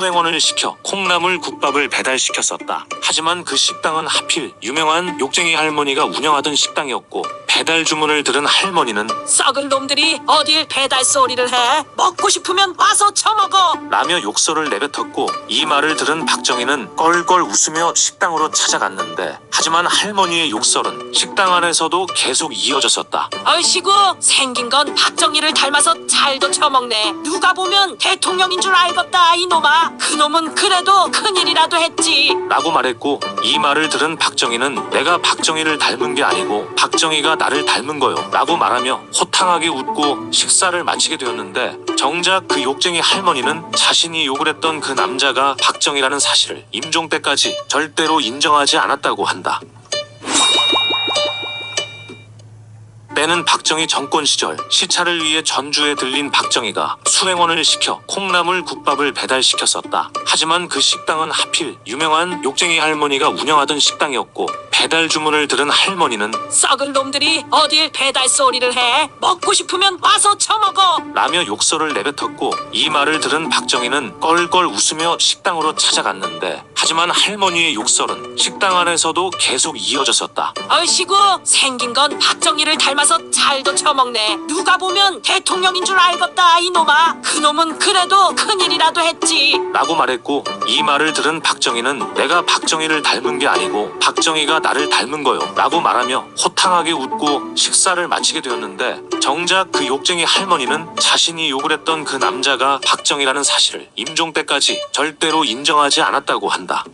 수행원을 시켜 콩나물 국밥을 배달시켰었다. 하지만 그 식당은 하필 유명한 욕쟁이 할머니가 운영하던 식당이었고 배달 주문을 들은 할머니는 썩을 놈들이 어딜 배달 소리를 해? 먹고 싶으면 와서 처먹어. 라며 욕설을 내뱉었고 이 말을 들은 박정희는 껄껄 웃으며 식당으로 찾아갔는데 하지만 할머니의 욕설은 식당 안에서도 계속 이어졌었다. 얼씨구 생긴 건 박정희를 닮아서 잘도 처먹네. 누가 보면 대통령인 줄 알겠다 이놈아. 그놈은 그래도 큰일이라도 했지. 라고 말했고 이 말을 들은 박정희는 내가 박정희를 닮은 게 아니고 박정희가 나를 닮은 거요 라고 말하며 호탕하게 웃고 식사를 마치게 되었는데 정작 그 욕쟁이 할머니는 자 신이 욕을 했던 그 남자가 박정희라는 사실을 임종 때까지 절대로 인정하지 않았다고 한다. 때는 박정희 정권 시절 시차를 위해 전주에 들린 박정희가 수행원을 시켜 콩나물 국밥을 배달시켰었다. 하지만 그 식당은 하필 유명한 욕쟁이 할머니가 운영하던 식당이었고 배달 주문을 들은 할머니는 썩을 놈들이 어딜 배달 소리를 해? 먹고 싶으면 와서 처먹어. 라며 욕설을 내뱉었고 이 말을 들은 박정희는 껄껄 웃으며 식당으로 찾아갔는데 하지만 할머니의 욕설은 식당 안에서도 계속 이어졌었다. 얼씨구 생긴 건 박정희를 닮아서 잘도 처먹네. 누가 보면 대통령인 줄 알겠다 이놈아. 그놈은 그래도 큰일이라도 했지. 라고 말했고 이 말을 들은 박정희는 내가 박정희를 닮은 게 아니고 박정희가 나를 닮은 거요 라고 말하며 호탕하게 웃고 식사를 마치게 되었는데 정작 그 욕쟁이 할머니는 자신이 욕을 했던 그 남자가 박정희라는 사실을 임종 때까지 절대로 인정하지 않았다고 한다.